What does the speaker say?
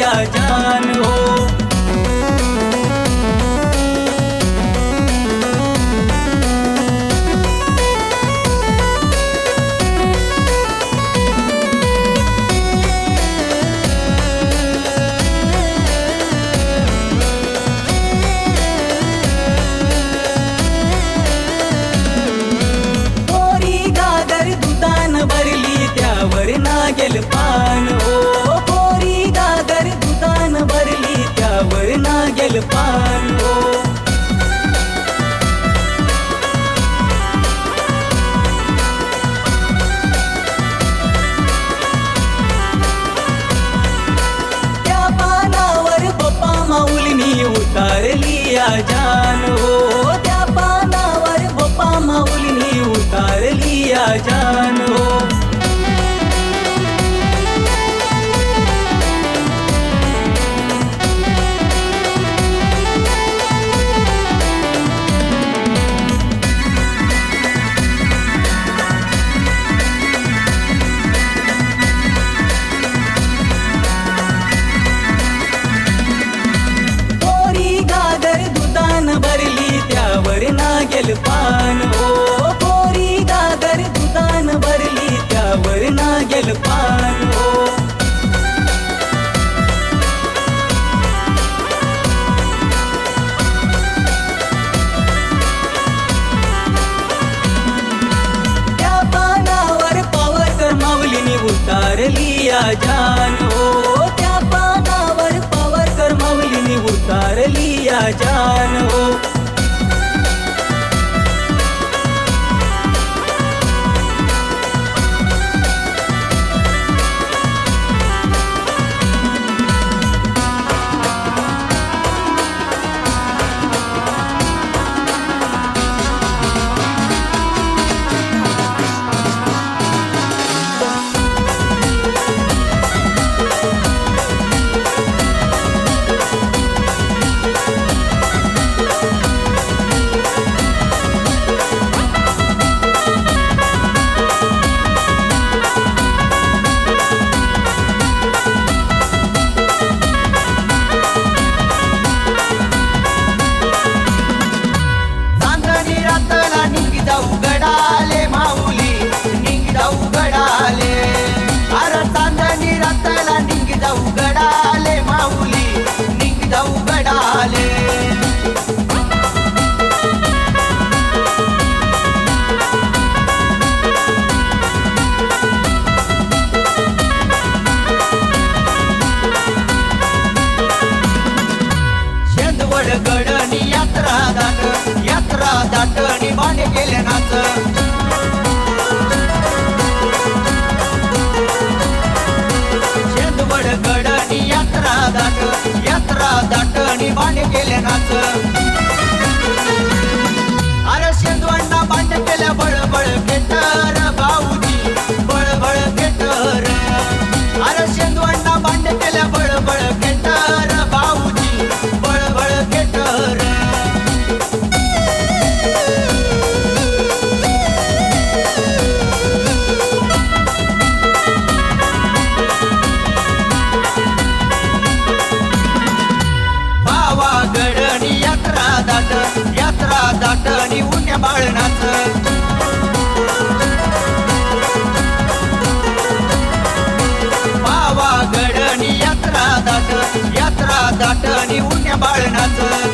या जान हो। उतारली आजान हो. त्या पानावर बप्पा माऊलीनी उतारली आजान उतारलिया जान हो त्या पानावर पावर करमावली उतारलिया जान हो केल्या नाच यात्रा दाट यात्रा बाण केल्या नाच काळनाथ. पावागडनी यात्रा दाट यात्रा दाटणी उन्या बाळनाथ.